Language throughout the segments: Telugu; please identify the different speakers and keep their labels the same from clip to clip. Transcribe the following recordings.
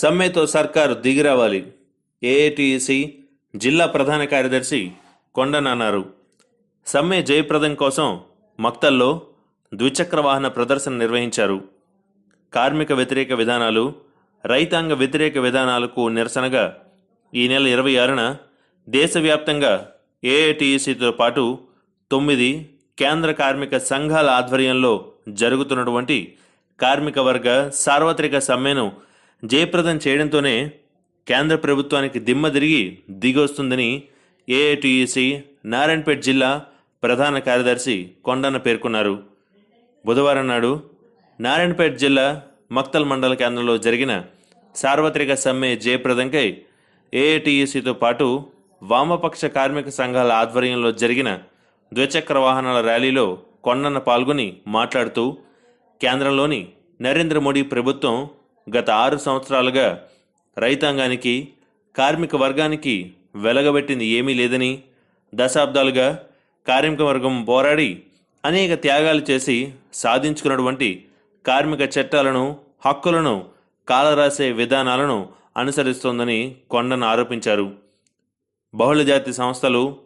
Speaker 1: సమ్మెతో సర్కారు దిగిరావాలి. ఏఐటిసి జిల్లా ప్రధాన కార్యదర్శి కొండనన్నారు సమ్మె జయప్రదం కోసం మక్తల్లో ద్విచక్ర వాహన ప్రదర్శన నిర్వహించారు. కార్మిక వ్యతిరేక విధానాలు రైతాంగ వ్యతిరేక విధానాలకు నిరసనగా ఈ నెల ఇరవై ఆరున దేశవ్యాప్తంగా ఏఐటిసితో పాటు తొమ్మిది కేంద్ర కార్మిక సంఘాల ఆధ్వర్యంలో జరుగుతున్నటువంటి కార్మిక వర్గ సార్వత్రిక సమ్మెను జయప్రదం చేయడంతోనే కేంద్ర ప్రభుత్వానికి దిమ్మ తిరిగి దిగొస్తుందని ఏఐటిసి నారాయణపేట్ జిల్లా ప్రధాన కార్యదర్శి కొండన్న పేర్కొన్నారు. బుధవారం నాడు నారాయణపేట్ జిల్లా మక్తల్ మండల కేంద్రంలో జరిగిన సార్వత్రిక సమ్మె జయప్రదంకై ఏఐటియుసితో పాటు వామపక్ష కార్మిక సంఘాల ఆధ్వర్యంలో జరిగిన ద్విచక్ర వాహనాల ర్యాలీలో కొండన్న పాల్గొని మాట్లాడుతూ కేంద్రంలోని నరేంద్ర మోడీ ప్రభుత్వం గత ఆరు సంవత్సరాలుగా రైతాంగానికి కార్మిక వర్గానికి వెలగబెట్టింది ఏమీ లేదని దశాబ్దాలుగా కార్మిక వర్గం పోరాడి అనేక త్యాగాలు చేసి సాధించుకున్నటువంటి కార్మిక చట్టాలను హక్కులను కాలరాసే విధానాలను అనుసరిస్తోందని కొండను ఆరోపించారు. బహుళజాతి సంస్థలు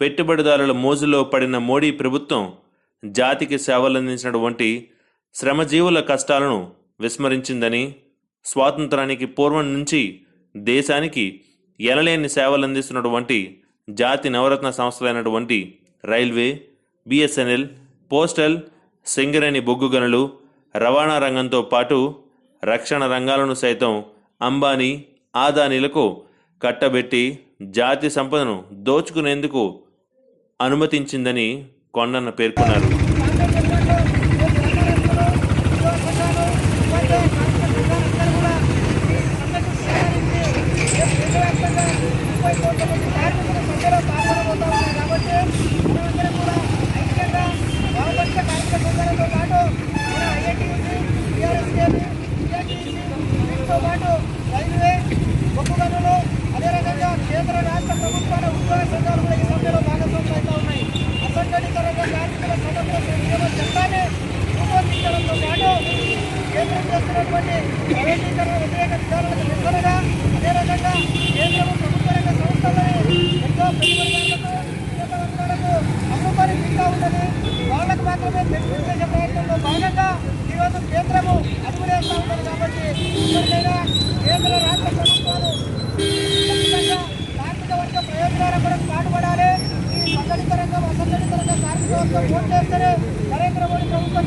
Speaker 1: పెట్టుబడిదారుల మోజులో పడిన మోడీ ప్రభుత్వం జాతికి సేవలందించినటువంటి శ్రమజీవుల కష్టాలను విస్మరించిందని స్వాతంత్రానికి పూర్వం నుంచి దేశానికి ఎనలేని సేవలందిస్తున్నటువంటి జాతి నవరత్న సంస్థలైనటువంటి రైల్వే బిఎస్ఎన్ఎల్ పోస్టల్ సింగరేణి బొగ్గు గనులు రవాణా రంగంతో పాటు రక్షణ రంగాలను సైతం అంబానీ ఆదానీలకు కట్టబెట్టి జాతి సంపదను దోచుకునేందుకు అనుమతించిందని కొండన్న పేర్కొన్నారు
Speaker 2: రైల్వే బొగ్గు గనులు అదే రకంగా కేంద్ర రాష్ట్ర ప్రభుత్వాల ఉద్యోగ సంఘాలు కూడా ఈ సమ్మెలో భాగస్వాములు అవుతా ఉన్నాయి అసంఘటిత రంగ కార్మికుల సమగ్ర సంక్షేమ చట్టాన్ని రూపొందించడంతో పాటు కేంద్రం చేస్తున్నటువంటి ప్రైవేటీకరణ వ్యతిరేక విధానాలకు నిరసనగా అదేవిధంగా రకంగా ప్రభుత్వ రంగ సంస్థలని ఎంతో పెట్టుబడిదారులకు ఉన్నత ఇంకా ఉన్నది. వాళ్ళకు మాత్రమే బెనిఫిట్ ప్రయత్నంలో భాగంగా ఈరోజు కేంద్రము అడుగులేస్తా ఉన్నది కాబట్టి ఇప్పటికైనా కేంద్ర రాష్ట్ర ప్రభుత్వాలు కార్మిక వర్గ ప్రయోజనాల కొరకు పాటుపడాలి. ఈ సంఘటిత రంగం అసంఘటిత రంగం కార్మిక వర్గం ఓటు చేస్తేనే నరేంద్ర మోడీ ప్రభుత్వం